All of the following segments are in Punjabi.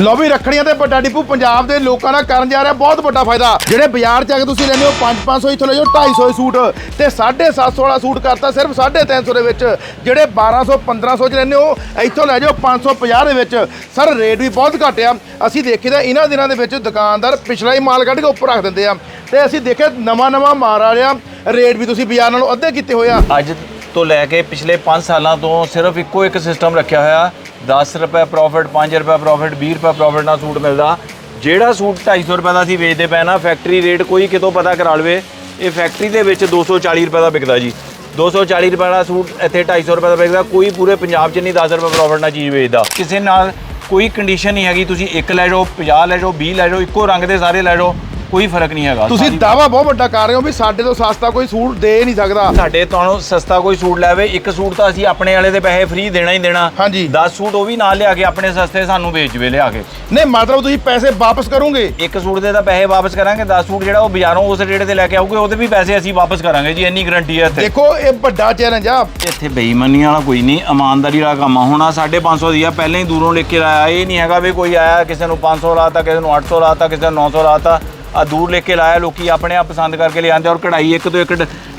ਲੋ ਵੀ ਰੱਖੜੀਆਂ ਤੇ ਵੱਡਾ ਡਿਪੂ ਪੰਜਾਬ ਦੇ ਲੋਕਾਂ ਦਾ ਕਰਨ ਜਾ ਰਿਹਾ ਬਹੁਤ ਵੱਡਾ ਫਾਇਦਾ। ਜਿਹੜੇ ਬਾਜ਼ਾਰ ਚ ਆ ਕੇ ਤੁਸੀਂ ਲੈਂਦੇ ਹੋ 5-500 ਇੱਥੋਂ ਲੈ ਜਾਓ 250 ਸੂਟ। ਤੇ 750 ਵਾਲਾ ਸੂਟ ਕਰਤਾ ਸਿਰਫ 350 ਦੇ ਵਿੱਚ। ਜਿਹੜੇ 1200 1500 ਚ ਲੈਂਦੇ ਹੋ, ਇੱਥੋਂ ਲੈ ਜਾਓ 550 ਦੇ ਵਿੱਚ। ਸਰ, ਰੇਟ ਵੀ ਬਹੁਤ ਘੱਟ ਆ। ਅਸੀਂ ਦੇਖੀਦਾ ਇਹਨਾਂ ਦਿਨਾਂ ਦੇ ਵਿੱਚ ਦੁਕਾਨਦਾਰ ਪਿਛਲਾ ਹੀ ਮਾਲ ਕੱਢ ਕੇ ਉੱਪਰ ਰੱਖ ਦਿੰਦੇ ਆ। ਤੇ ਅਸੀਂ ਦੇਖਿਆ ਨਵਾਂ ਨਵਾਂ ਮਾਲ ਆ ਰਿਹਾ। ਰੇਟ ਵੀ ਤੁਸੀਂ ਬਾਜ਼ਾਰ ਨਾਲੋਂ ਅੱਧੇ ਕੀਤੇ ਹੋਏ ਆ। ਅੱਜ ਤੋਂ ਲੈ ਕੇ ਪਿਛਲੇ 5 ਸਾਲਾਂ ਤੋਂ ਸਿਰਫ ਇੱਕੋ ਇੱਕ ਸਿਸਟਮ ਰੱਖਿਆ ਹੋਇਆ। 10 ਰੁਪਏ ਪ੍ਰੋਫਿਟ 5 ਰੁਪਏ ਪ੍ਰੋਫਿਟ 20 ਰੁਪਏ ਪ੍ਰੋਫਿਟ ਨਾਲ ਸੂਟ ਮਿਲਦਾ। ਜਿਹੜਾ ਸੂਟ 250 ਰੁਪਏ ਦਾ ਅਸੀਂ ਵੇਚਦੇ ਪਏ ਨਾ ਫੈਕਟਰੀ ਰੇਟ ਕੋਈ ਕਿਤੋਂ ਪਤਾ ਕਰਾ ਲਵੇ, ਇਹ ਫੈਕਟਰੀ ਦੇ ਵਿੱਚ 240 ਰੁਪਏ ਦਾ ਵਿਕਦਾ ਜੀ। 240 ਰੁਪਏ ਦਾ ਸੂਟ ਇੱਥੇ 250 ਰੁਪਏ ਦਾ ਵਿਕਦਾ, ਕੋਈ ਪੂਰੇ ਪੰਜਾਬ 'ਚ ਨਹੀਂ 10 ਰੁਪਏ ਪ੍ਰੋਫਿਟ ਨਾਲ ਚੀਜ਼ ਵੇਚਦਾ। ਕਿਸੇ ਨਾਲ ਕੋਈ ਕੰਡੀਸ਼ਨ ਨਹੀਂ ਹੈਗੀ, ਤੁਸੀਂ ਇੱਕ ਲੈ ਜਾਓ 50 ਲੈ ਜਾਓ 20 ਲੈ ਜਾਓ, ਇੱਕੋ ਰੰਗ ਦੇ ਸਾਰੇ ਲੈ ਜਾਓ। ਕੋਈ ਫ਼ਰਕ ਨਹੀਂ ਹੈਗਾ। ਤੁਸੀਂ ਦਾਵਾ ਬਹੁਤ ਵੱਡਾ ਕਰ ਰਹੇ ਹੋ ਵੀ ਸਾਡੇ ਤੋਂ ਸਸਤਾ ਕੋਈ ਸੂਟ ਦੇ ਨਹੀਂ ਸਕਦਾ। ਸਾਡੇ ਤੋਂ ਸਸਤਾ ਕੋਈ ਸੂਟ ਲੈਵੇ ਇੱਕ ਸੂਟ ਤਾਂ ਅਸੀਂ ਆਪਣੇ ਵਾਲੇ ਦੇ ਪੈਸੇ ਫ੍ਰੀ ਦੇਣਾ ਹੀ ਦੇਣਾ। ਹਾਂਜੀ। 10 ਸੂਟ ਉਹ ਵੀ ਨਾਲ ਲਿਆ ਕੇ ਆਪਣੇ ਸਸਤੇ ਸਾਨੂੰ ਵੇਚ ਜਵੇ ਲਿਆ ਕੇ। ਨਹੀਂ ਮਤਲਬ ਤੁਸੀਂ ਪੈਸੇ ਵਾਪਸ ਕਰੋਗੇ? ਇੱਕ ਸੂਟ ਦੇ ਤਾਂ ਪੈਸੇ ਵਾਪਸ ਕਰਾਂਗੇ 10 ਸੂਟ ਜਿਹੜਾ ਉਹ ਬਾਜ਼ਾਰੋਂ ਉਸ ਰੇਟ ਤੇ ਲੈ ਕੇ ਆਉਗੇ ਉਹਦੇ ਵੀ ਪੈਸੇ ਅਸੀਂ ਵਾਪਸ ਕਰਾਂਗੇ ਜੀ ਇੰਨੀ ਗਾਰੰਟੀ ਹੈ ਇੱਥੇ। ਦੇਖੋ ਇਹ ਵੱਡਾ ਚੈਲੰਜ ਆ। ਇੱਥੇ ਬੇਈਮਾਨੀ ਵਾਲਾ ਕੋਈ ਨਹੀਂ ਇਮਾਨਦਾਰੀ ਵਾਲਾ ਕੰਮ ਆ। ਹੁਣ ਆਹ 550 ਦੀ ਆ ਪਹਿਲਾਂ ਹੀ ਦੂਰੋਂ ਲੈ ਕੇ ਆਇਆ ਇਹ ਨਹੀਂ ਹੈਗਾ ਵੀ ਕੋਈ ਆਇਆ ਕਿਸੇ ਨੂੰ 500 ਲਾਤਾ ਕਿਸੇ ਨੂੰ 800 ਲਾਤਾ ਕਿਸੇ ਨੂੰ 900 ਲਾਤਾ। ਆ ਦੂਰ ਲੈ ਕੇ ਲਾਇਆ ਲੋਕੀ ਆਪਣੇ ਆਪ ਪਸੰਦ ਕਰਕੇ ਲਿਆਂਦੇ ਔਰ ਕਢਾਈ ਇੱਕ ਤੋਂ ਇੱਕ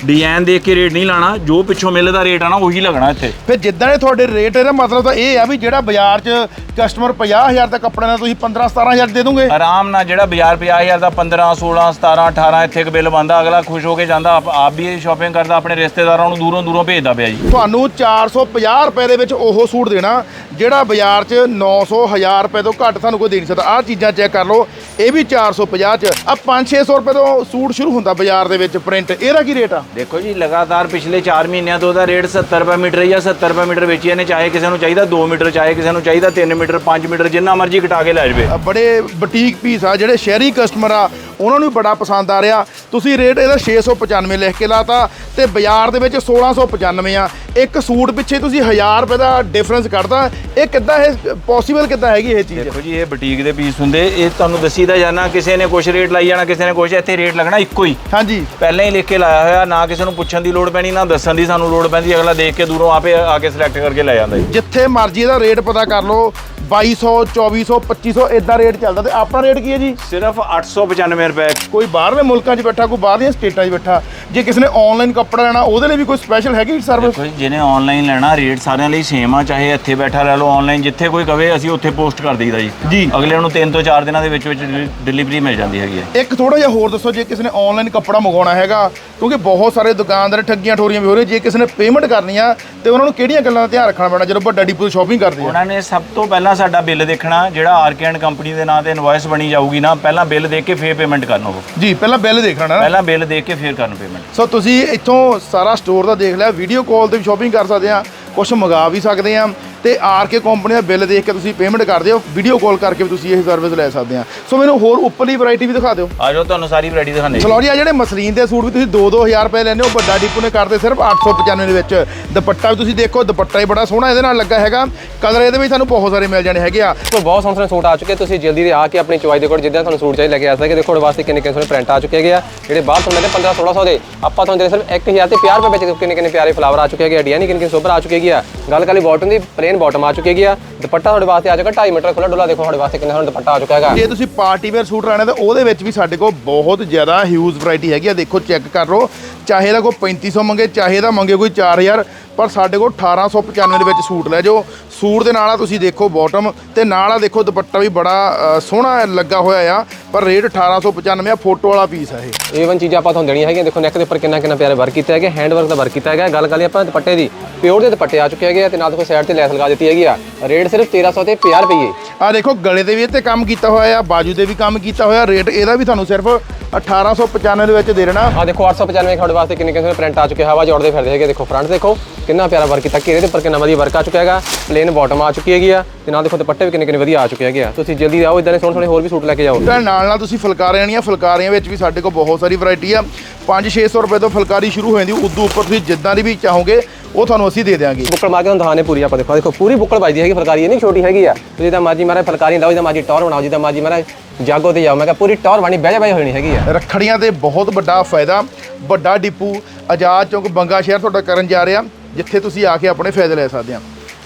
ਡਿਜ਼ਾਈਨ ਦੇਖ ਕੇ ਰੇਟ ਨਹੀਂ ਲਾਣਾ ਜੋ ਪਿੱਛੋਂ ਮਿਲਦਾ ਰੇਟ ਆ ਨਾ ਉਹੀ ਲੱਗਣਾ ਇੱਥੇ। ਫਿਰ ਜਿੱਦਾਂ ਦੇ ਤੁਹਾਡੇ ਰੇਟ ਇਹਦਾ ਮਤਲਬ ਤਾਂ ਇਹ ਆ ਵੀ ਜਿਹੜਾ ਬਾਜ਼ਾਰ 'ਚ ਕਸਟਮਰ 50000 ਦਾ ਕੱਪੜਾ ਨਾਲ ਤੁਸੀਂ 15 17000 ਦੇ ਦੋਗੇ। ਆਰਾਮ ਨਾਲ ਜਿਹੜਾ ਬਾਜ਼ਾਰ 50000 ਦਾ 15 16 17 18 ਇੱਥੇ ਇੱਕ ਬਿੱਲ ਬੰਦਾ ਅਗਲਾ ਖੁਸ਼ ਹੋ ਕੇ ਜਾਂਦਾ ਆਪ ਆਪ ਵੀ ਸ਼ਾਪਿੰਗ ਕਰਦਾ ਆਪਣੇ ਰਿਸ਼ਤੇਦਾਰਾਂ ਨੂੰ ਦੂਰੋਂ ਦੂਰੋਂ ਭੇਜਦਾ ਪਿਆ ਜੀ। ਤੁਹਾਨੂੰ 450 ਰੁਪਏ ਦੇ ਵਿੱਚ ਉਹ ਸੂਟ ਦੇਣਾ ਜਿਹੜਾ ਬਾਜ਼ਾਰ 'ਚ 900 1000 ਰੁਪਏ ਤੋਂ ਘੱਟ ਤੁਹਾਨੂੰ ਕੋਈ ਦੇ ਨਹੀਂ ਸਕਦਾ। ਆਹ ਚੀਜ਼ਾਂ ਚੈੱਕ ਕਰ ਲਓ ਇਹ ਵੀ 450 'ਚ। ਆ 5-600 ਰੁਪਏ ਤੋਂ ਸੂਟ ਸ਼ੁਰੂ ਹੁੰਦਾ ਬਾਜ਼ਾਰ ਦੇ ਵਿੱਚ ਪ੍ਰਿੰਟ। ਇਹਦਾ ਕੀ ਰੇਟ ਆ? ਦੇਖੋ ਜੀ ਲਗਾਤਾਰ ਪਿਛਲੇ 4 ਮਹੀਨਿਆਂ ਤੋਂ ਉਹਦਾ ਰੇਟ 70 ਰੁਪਏ ਮੀਟਰ ਜਾਂ 70 ਰੁਪਏ ਮੀਟਰ ਵੇਚੀ ਨੇ ਚਾਹੇ ਕਿਸੇ ਨੂੰ ਚਾਹੀਦਾ 2 ਮੀਟਰ ਚਾਹੇ ਕਿਸੇ ਨੂੰ ਚਾਹੀਦਾ 3 ਮੀਟਰ 5 ਮੀਟਰ ਜਿੰਨਾ ਮਰਜ਼ੀ ਘਟਾ ਕੇ ਲੈ ਜਾਵੇ। ਬੜੇ ਬੁਟੀਕ ਪੀਸ ਆ ਜਿਹੜੇ ਸ਼ਹਿਰੀ ਕਸਟਮਰ ਆ ਉਹਨਾਂ ਨੂੰ ਬੜਾ ਪਸੰਦ ਆ ਰਿਹਾ। ਤੁਸੀਂ ਰੇਟ ਇਹਦਾ 695 ਲਿਖ ਕੇ ਲਾਤਾ ਤੇ ਬਾਜ਼ਾਰ ਦੇ ਵਿੱਚ 1695 ਆ। ਇੱਕ ਸੂਟ ਪਿੱਛੇ ਤੁਸੀਂ 1000 ਰੁਪਏ ਦਾ ਡਿਫਰੈਂਸ ਕੱਢਦਾ ਇਹ ਕਿੱਦਾਂ ਇਹ ਪੋਸੀਬਲ ਕਿੱਦਾਂ ਹੈਗੀ ਇਹ ਚੀਜ਼? ਦੇਖੋ ਜੀ ਇਹ ਬੁਟੀਕ ਦੇ ਪੀਸ ਹੁੰਦੇ। ਇਹ ਤੁਹਾਨੂੰ ਦੱਸੀਦਾ ਜਾਣਾ ਕਿਸੇ ਨੇ ਕੁਛ ਰੇਟ ਲਾਈ ਜਾਣਾ ਕਿਸੇ ਨੇ ਕੁਛ ਇੱਥੇ ਰੇਟ ਲੱਗਣਾ ਇੱਕੋ ਹੀ। ਹਾਂਜੀ। ਪਹਿਲਾਂ ਹੀ ਲਿਖ ਕੇ ਲਾਇਆ ਹੋਇਆ ਨਾ ਕਿਸੇ ਨੂੰ ਪੁੱਛਣ ਦੀ ਲੋੜ ਪੈਣੀ ਨਾ ਦੱਸਣ ਦੀ ਸਾਨੂੰ ਲੋੜ ਪੈਂਦੀ। ਅਗਲਾ ਦੇਖ ਕੇ ਦੂਰੋਂ ਆਪੇ ਆ ਕੇ ਸਿਲੈਕਟ ਕਰਕੇ ਲੈ ਜਾਂਦਾ ਜਿੱਥੇ ਮਰਜ਼ੀ ਇਹਦਾ ਰੇਟ ਪਤਾ ਕਰ ਲਓ। 2200 2400 2500 ਇਦਾਂ ਰੇਟ ਚੱਲਦਾ ਤੇ ਆਪਣਾ ਰੇਟ ਕੀ ਹੈ ਜੀ? ਸਿਰਫ 895 ਰੁਪਏ। ਕੋਈ ਬਾਹਰਲੇ ਮੁਲਕਾਂ 'ਚ ਬੈਠਾ ਕੋਈ ਬਾਹਰਲੀਆਂ ਸਟੇਟਾਂ 'ਚ ਬੈਠਾ ਜੇ ਕਿਸੇ ਨੇ ਆਨਲਾਈਨ ਕੱਪੜਾ ਲੈਣਾ ਉਹਦੇ ਲਈ ਵੀ ਕੋਈ ਸਪੈਸ਼ਲ ਹੈਗੀ ਸਰਵਿਸ ਜਿਹਨੇ ਆਨਲਾਈਨ ਲੈਣਾ ਰੇਟ ਸਾਰਿਆਂ ਲਈ ਸੇਮ ਆ ਚਾਹੇ ਇੱਥੇ ਬੈਠਾ ਲੈ ਲਓ ਆਨਲਾਈਨ ਜਿੱਥੇ ਕੋਈ ਕਵੇ ਅਸੀਂ ਉੱਥੇ ਪੋਸਟ ਕਰ ਦਈਦਾ ਜੀ। ਜੀ। ਅਗਲੇ ਨੂੰ 3 ਤੋਂ 4 ਦਿਨਾਂ ਦੇ ਵਿੱਚ ਵਿੱਚ ਡਿਲੀਵਰੀ ਮਿਲ ਜਾਂਦੀ ਹੈਗੀ ਹੈ। ਇੱਕ ਥੋੜਾ ਜਿਹਾ ਹੋਰ ਦੱਸੋ ਜੇ ਕਿਸੇ ਨੇ ਆਨਲਾਈਨ ਕੱਪੜਾ ਮੰਗਵਾਉਣਾ ਹੈਗਾ ਕਿਉਂਕਿ ਬਹੁਤ ਸਾਰੇ ਦੁਕਾਨਦਾਰ ਠੱਗੀਆਂ ਠੋਰੀਆਂ ਵੀ ਹੋ ਰਹੀਆਂ ਜੇ ਕਿਸੇ ਨੇ ਪੇਮੈਂਟ ਕਰਨੀ ਆ ਤੇ ਉਹਨਾਂ ਨੂੰ ਕਿਹੜੀਆਂ ਗੱਲਾਂ ਦਾ ਧਿਆਨ ਰੱਖਣਾ ਪੈਣਾ ਜਦੋਂ ਵੱਡਾ ਡਿਪੂ ਸ਼ਾਪਿੰਗ ਕਰਦੇ ਆ? ਉਹਨਾਂ ਨੇ ਸਭ ਤੋਂ ਪਹਿਲਾਂ ਸਾਡਾ ਬਿੱਲ ਦੇਖਣਾ ਜਿਹੜਾ ਆਰਕੈਂਡ ਕੰਪਨੀ ਦੇ ਨਾਂ ਤੇ ਇਨਵੋਇਸ ਬਣੀ ਜਾਊਗੀ ਨਾ ਪਹਿਲਾਂ ਬਿੱਲ ਦੇਖ ਕੇ ਫੇਰ ਪੇਮੈਂਟ ਕਰਨਾ। ਉਹ ਜੀ ਪਹਿਲਾਂ ਬਿੱਲ ਦੇਖਣਾ ਪਹਿਲਾਂ ਬਿੱਲ ਦੇਖ ਕੇ ਫੇਰ ਕਰਨ ਪੇਮੈਂਟ ਸੋ ਤੁਸੀਂ ਇੱਥੋਂ ਸਾਰਾ ਸਟੋਰ ਦਾ ਦੇਖ ਲਿਆ ਵੀਡੀਓ ਕਾਲ ਤੇ ਵੀ ਸ਼ਾਪਿੰਗ ਕਰ ਸਕਦੇ ਆ ਕੁਝ ਮੰਗਾ ਵੀ ਸਕਦੇ ਆ। ਤੇ ਆਰ ਕੇ ਕੰਪਨੀ ਦਾ ਬਿੱਲ ਦੇਖ ਕੇ ਤੁਸੀਂ ਪੇਮੈਂਟ ਕਰਦੇ ਹੋ ਵੀਡੀਓ ਕਾਲ ਕਰਕੇ ਵੀ ਤੁਸੀਂ ਇਹ ਸਰਵਿਸ ਲੈ ਸਕਦੇ ਆ। ਸੋ ਮੈਨੂੰ ਹੋਰ ਉੱਪਰਲੀ ਵੈਰਾਈਟੀ ਵੀ ਦਿਖਾ ਦਿਓ। ਆ ਜਾਓ ਤੁਹਾਨੂੰ ਸਾਰੀ ਵੈਰਾਈਟੀ ਦਿਖਾਣੇ ਚਲੋ ਜੀ ਆ ਜਿਹੜੇ ਮਸਲੀਨ ਦੇ ਸੂਟ ਵੀ ਤੁਸੀਂ 2-2000 ਰੁਪਏ ਲੈਂਦੇ ਹੋ ਵੱਡਾ ਡਿਪੂ ਨੇ ਕਰਦੇ ਸਿਰਫ 895 ਦੇ ਵਿੱਚ। ਦੁਪੱਟਾ ਵੀ ਤੁਸੀਂ ਦੇਖੋ ਦੁਪੱਟਾ ਹੀ ਬੜਾ ਸੋਹਣਾ ਇਹਦੇ ਨਾਲ ਲੱਗਾ ਹੈਗਾ। ਕਲਰ ਇਹਦੇ ਵਿੱਚ ਤੁਹਾਨੂੰ ਬਹੁਤ ਸਾਰੇ ਮਿਲ ਜਾਣੇ ਹੈਗੇ ਆ। ਤੋਂ ਬਹੁਤ ਸੋਹਣੇ ਸੋਹਣੇ ਸੂਟ ਆ ਚੁੱਕੇ ਤੁਸੀਂ ਜਲਦੀ ਦੇ ਆ ਕੇ ਆਪਣੀ ਚੁਆਈ ਦੇ ਕੋਲ ਜਿੱਦਾਂ ਤੁਹਾਨੂੰ ਸੂਟ ਚਾਹੀਦੇ ਲੈ ਕੇ ਆ ਸਕਦੇ ਦੇਖੋ ਵਾਸਤੇ ਕਿੰਨੇ ਕਿੰਨੇ ਸੋਹਣੇ ਪ੍ਰਿੰਟ ਆ ਚੁੱਕੇ ਹੈਗੇ ਆ। ਜਿਹੜੇ ਬਾਹਰ ਤੋਂ ਮਿਲਦੇ 15 1600 ਦੇ। ਆਪਾਂ ਤੁਹਾਨੂੰ ਦੇ ਸਿਰਫ 1000 ਤੇ 50 ਰੁਪਏ ਵਿੱਚ ਕਿੰਨੇ ਕਿੰਨੇ ਪਿਆਰੇ ਫਲਾਵਰ ਆ ਚੁੱਕੇ ਹੈਗੇ ਆ ਡਿਜ਼ਾਈਨ ਕਿੰਨੇ ਕਿੰਨੇ ਸੋਬਰ ਆ ਚੁੱਕੇ ਹੈਗੇ ਆ। ਗੱਲ ਕਾਲੀ ਬਾਟਮ ਦੀ ਪਲੇਨ ਬਾਟਮ ਆ ਚੁੱਕੀ ਆ। ਦੁਪੱਟਾ ਤੁਹਾਡੇ ਵਾਸਤੇ ਆ ਜਾਏਗਾ 2.5 ਮੀਟਰ ਖੁੱਲਾ ਡੁੱਲਾ, ਦੇਖੋ ਤੁਹਾਡੇ ਵਾਸਤੇ ਕਿੰਨਾ ਸੋਹਣਾ ਦੁਪੱਟਾ ਆ ਚੁੱਕਾ ਹੈਗਾ। ਜੇ ਤੁਸੀਂ ਪਾਰਟੀ ਵੇਅਰ ਸੂਟ ਲੈਣਾ ਤਾਂ ਉਹਦੇ ਵਿੱਚ ਵੀ ਸਾਡੇ ਕੋਲ ਬਹੁਤ ਜ਼ਿਆਦਾ ਹਿਊਜ ਵੈਰਾਈਟੀ ਹੈਗੀ ਆ। ਦੇਖੋ ਚੈੱਕ ਕਰ ਲਓ। ਚਾਹੇ ਦਾ ਕੋਈ 3500 ਮੰਗੇ, ਚਾਹੇ ਦਾ ਮੰਗੇ ਕੋਈ 4000 ਪਰ ਸਾਡੇ ਕੋਲ 1895 ਦੇ ਵਿੱਚ ਸੂਟ ਲੈ ਜਾਓ। ਸੂਟ ਦੇ ਨਾਲ ਆ ਤੁਸੀਂ ਦੇਖੋ ਬਾਟਮ ਤੇ ਨਾਲ ਆ ਦੇਖੋ ਦੁਪੱਟਾ ਵੀ ਬੜਾ ਸੋਹਣਾ ਲੱਗਾ ਹੋਇਆ ਆ ਪਰ ਰੇਟ 1895 ਆ ਫੋਟੋ ਵਾਲਾ ਪੀਸ ਆ ਇਹ। ਏਵਨ ਚੀਜ਼ਾਂ ਆਪਾਂ ਤੁਹਾਨੂੰ ਦੇਣੀਆਂ ਹੈਗੀਆਂ। ਦੇਖੋ ਨੈਕ ਦੇ ਉੱਪਰ ਕਿੰਨਾ ਕਿੰਨਾ ਪਿਆਰੇ ਵਰਕ ਕੀਤਾ ਹੈਗਾ ਹੈਂਡ ਵਰਕ ਦਾ ਵਰਕ ਕੀਤਾ ਹੈਗਾ। ਗੱਲ ਕਰੀਏ ਆਪਾਂ ਦੁਪੱਟੇ ਦੀ ਪਿਓਰ ਦੇ ਦੁਪੱਟੇ ਆ ਚੁੱਕੇ ਹੈਗੇ ਆ ਤੇ ਨਾਲ ਦੇਖੋ ਸਾਈਡ ਤੇ ਲੈਸ ਲਗਾ ਦਿੱਤੀ ਹੈਗੀ ਆ। ਰੇਟ ਸਿਰਫ 1300 ਤੇ 50 ਰੁਪਏ। ਆ ਦੇਖੋ ਗਲੇ ਦੇ ਵੀ ਇਹ ਤੇ ਕੰਮ ਕੀਤਾ ਹੋਇਆ ਆ ਬਾਜੂ ਦੇ ਵੀ ਕੰਮ ਕੀਤਾ ਹੋਇਆ ਰੇਟ ਇਹਦਾ ਵੀ ਤੁਹਾਨੂੰ ਸਿਰਫ 1895 ਦੇ ਵਿੱਚ ਦੇ ਦੇਣਾ। ਆ ਦੇਖੋ 895 ਤੁਹਾਡੇ ਵਾਸਤੇ ਕਿੰਨੇ ਕਿੰਨੇ ਪ੍ਰਿੰਟ ਆ ਚੁੱਕੇ ਹਵਾ ਜੋੜਦੇ ਫਿਰਦੇ ਹੈਗੇ। ਦੇਖੋ ਫਰੰਟ ਦੇਖੋ ਕਿੰਨਾ ਪਿਆਰਾ ਵਰਕ ਕੀਤਾ ਘੇਰੇ ਦੇ ਉੱਪਰ ਕਿੰਨਾ ਵਧੀਆ ਵਰਕ ਆ ਚੁੱਕਾ ਹੈਗਾ। ਪਲੇਨ ਬਾਟਮ ਆ ਚੁੱਕੀ ਹੈਗੀ ਆ ਤੇ ਨਾਲ ਦੇਖੋ ਦੁਪੱਟੇ ਵੀ ਕਿੰਨੇ ਕਿੰਨੇ ਵਧੀਆ ਆ ਚੁੱਕੇ ਹੈਗੇ ਆ। ਤੁਸੀਂ ਜਲਦੀ ਆਓ ਇਦਾਂ ਦੇ ਸੋਹਣੇ ਸੋਹਣੇ ਹੋਰ ਵੀ ਸੂਟ ਲੈ ਕੇ ਜਾਓ। ਤੇ ਨਾਲ ਨਾਲ ਤੁਸੀਂ ਫੁਲਕਾਰੀਆਂ ਆਣੀਆਂ ਫੁਲਕਾਰੀਆਂ ਵਿੱਚ ਵੀ ਸਾਡੇ ਕੋਲ ਬਹੁਤ ਸਾਰੀ ਵੈਰਾਈਟੀ ਆ। 5-600 ਰੁਪਏ ਤੋਂ ਫੁਲਕਾਰੀ ਸ਼ੁਰੂ ਹੋ ਜਾਂਦੀ ਉਦੋਂ ਉੱਪਰ ਤੁਸੀਂ ਜਿੱਦਾਂ ਦੀ ਵੀ ਚਾਹੋਗੇ ਉਹ ਤੁਹਾਨੂੰ ਅਸੀਂ ਦੇ ਦਿਆਂਗੇ। ਬੁੱਕਲ ਮਾਰ ਕੇ ਤੁਹਾਨੂੰ ਦਿਖਾਣੇ ਪੂਰੀ ਆਪਾਂ ਦੇਖੋ। ਦੇਖੋ ਪੂਰੀ ਬੁੱਕਲ ਵੱਜਦੀ ਹੈਗੀ ਫੁਲਕਾਰੀ ਇਹ ਨਹੀਂ ਛੋਟੀ ਹੈਗੀ ਆ। ਤੁਸੀਂ ਤਾਂ ਮਾਜੀ ਮਾਰੇ ਫੁਲਕਾਰੀ ਲਾਓ ਜਿੱਦਾਂ ਮਾਜੀ ਟੌਰ ਬਣਾਓ ਜਿੱਦਾਂ ਮਾਜੀ ਮਾਰੇ ਜਾਗੋ ਤੇ ਜਾਓ। ਮੈਂ ਕਿਹਾ ਪੂਰੀ ਟੌਰ ਬਣੀ ਬਹਿ ਜਾ ਬਹਿ ਹੋਣੀ ਹੈਗੀ ਆ। ਰੱਖੜੀਆਂ ਤੇ ਬਹੁਤ ਵੱਡਾ ਫਾਇਦਾ ਵੱਡਾ ਡਿਪੂ ਆਜ਼ਾਦ ਚੌਂਕ ਬੰਗਾ ਸ਼ਹਿਰ ਤੁਹਾਡਾ ਕਰਨ ਜਾ ਰਿਹਾ ਜਿੱਥੇ ਤੁਸੀਂ ਆ ਕੇ ਆਪਣੇ ਫਾਇਦੇ ਲੈ ਸਕਦੇ ਆ।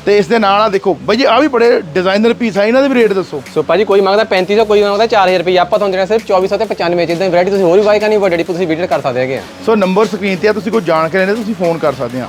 ਤੇ ਇਸ ਦੇ ਨਾਲ ਆ ਦੇਖੋ ਬਾਈ ਜੀ ਆ ਵੀ ਬੜੇ ਡਿਜ਼ਾਈਨਰ ਪੀਸ ਆ ਇਹਨਾਂ ਦੇ ਵੀ ਰੇਟ ਦੱਸੋ। ਸੋ ਭਾਜੀ ਕੋਈ ਮੰਗਦਾ 3500 ਕੋਈ ਮੰਗਦਾ 4000 ਰੁਪਏ ਆਪਾਂ ਤੁਹਾਨੂੰ ਦੇਣਾ ਸਿਰਫ 2400 ਤੇ 95 ਚ ਇਦਾਂ ਵੈਰਾਈਟੀ ਤੁਸੀਂ ਹੋਰ ਵੀ ਬਾਈ ਕਰਨੀ ਵੱਡੀ ਤੁਸੀਂ ਵਿਜ਼ਿਟ ਕਰ ਸਕਦੇ ਹੈਗੇ ਆ। ਸੋ ਨੰਬਰ ਸਕਰੀਨ ਤੇ ਆ ਤੁਸੀਂ ਕੋਈ ਜਾਣਕਾਰੀ ਲੈਣੀ ਤੁਸੀਂ ਫੋਨ ਕਰ ਸਕਦੇ ਆ।